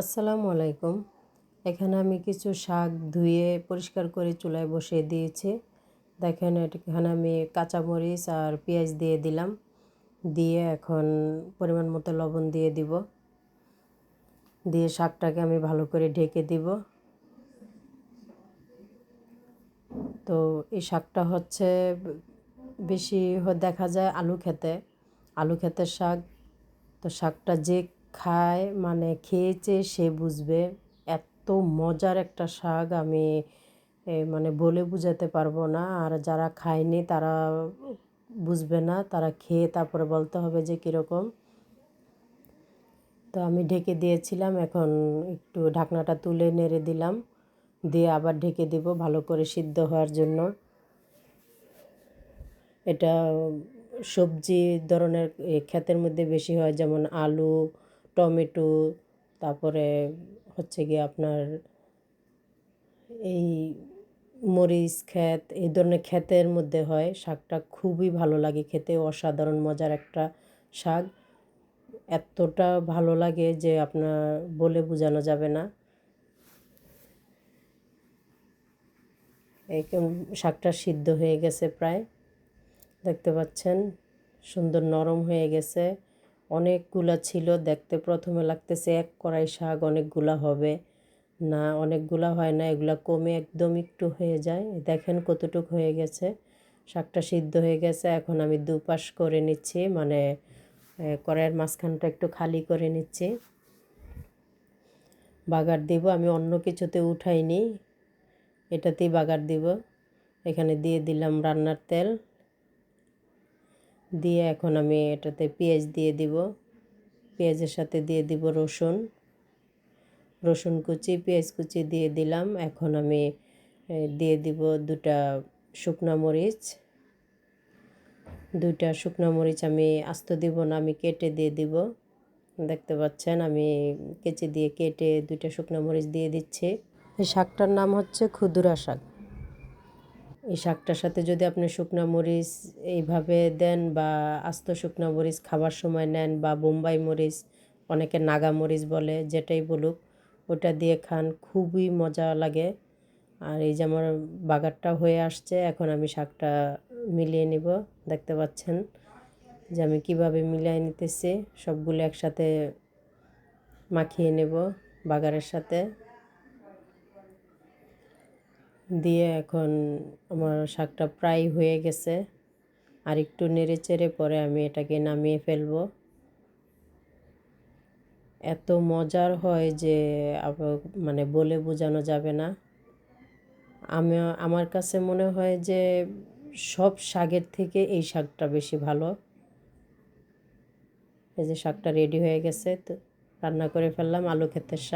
আসসালামু আলাইকুম। এখানে আমি কিছু শাক ধুয়ে পরিষ্কার করে চুলায় বসিয়ে দিয়েছি। দেখেন এখানে আমি কাঁচামরিচ আর পেঁয়াজ দিয়ে দিলাম। দিয়ে এখন পরিমাণ মতো লবণ দিয়ে দিব। দিয়ে শাকটাকে আমি ভালো করে ঢেকে দিব। তো এই শাকটা হচ্ছে বেশি দেখা যায় আলু খেতে। আলু খেতের শাক। তো শাকটা যে খায় মানে খেয়েছে, সে বুঝবে। এত মজার একটা শাক আমি মানে বলে বুঝাতে পারব না। আর যারা খায়নি তারা বুঝবে না, তারা খেয়ে তারপরে বলতে হবে যে কীরকম। তো আমি ঢেকে দিয়েছিলাম, এখন একটু ঢাকনাটা তুলে নেড়ে দিলাম। দিয়ে আবার ঢেকে দিব ভালো করে সিদ্ধ হওয়ার জন্য। এটা সবজি ধরনের ক্ষেতের মধ্যে বেশি হয়, যেমন আলু টমেটো, তারপরে হচ্ছে গিয়ে আপনার এই মরিচ ক্ষেত, এই ধরনের ক্ষেতের মধ্যে হয়। শাকটা খুবই ভালো লাগে খেতে, অসাধারণ মজার একটা শাক। এতটা ভালো লাগে যে আপনার বলে বোঝানো যাবে না। শাকটা সিদ্ধ হয়ে গেছে প্রায়। দেখতে পাচ্ছেন, সুন্দর নরম হয়ে গেছে। অনেকগুলা ছিল, দেখতে প্রথমে লাগতেছে এক কড়াই শাক, অনেকগুলা হবে। না, অনেকগুলা হয় না, এগুলা কমে একদম একটু হয়ে যায়। দেখেন কতটুক হয়ে গেছে। শাকটা সিদ্ধ হয়ে গেছে, এখন আমি দুপাশ করে নিচ্ছি মানে কড়াইয়ের মাঝখানটা একটু খালি করে নিচ্ছি। বাগার দিব, আমি অন্য কিছুতে উঠাইনি, এটাতেই বাগার দিব। এখানে দিয়ে দিলাম রান্নার তেল। দিয়ে এখন আমি এটাতে পেঁয়াজ দিয়ে দিব। পেঁয়াজের সাথে দিয়ে দিব রসুন। রসুন কুচি, পেঁয়াজ কুচি দিয়ে দিলাম। এখন আমি দিয়ে দিব দুটা শুকনো মরিচ। দুইটা শুকনো মরিচ আমি আস্ত দিব না, আমি কেটে দিয়ে দিব। দেখতে পাচ্ছেন, আমি কেচে দিয়ে কেটে দুইটা শুকনো মরিচ দিয়ে দিচ্ছি। শাকটার নাম হচ্ছে ক্ষুদুরা শাক। এই শাকটার সাথে যদি আপনি শুকনো মরিচ এইভাবে দেন বা আস্ত শুকনো মরিচ খাবার সময় নেন বা বোম্বাই মরিচ, অনেকে নাগা মরিচ বলে যেটাই বলুক, ওটা দিয়ে খান, খুবই মজা লাগে। আর এই যে আমার বাগারটা হয়ে আসছে, এখন আমি শাকটা মিলিয়ে নিব। দেখতে পাচ্ছেন যে আমি কীভাবে মিলিয়ে নিতেছি, সবগুলো একসাথে মাখিয়ে নেব বাগারের সাথে। দিয়ে এখন আমার শাকটা প্রায় হয়ে গেছে। আর একটু নেড়ে চেড়ে পরে আমি এটাকে নামিয়ে ফেলব। এত মজার হয় যে মানে বলে বোঝানো যাবে না। আমি, আমার কাছে মনে হয় যে সব শাকের থেকে এই শাকটা বেশি ভালো। এই যে শাকটা রেডি হয়ে গেছে, তো রান্না করে ফেললাম আলু ক্ষেতের শাক।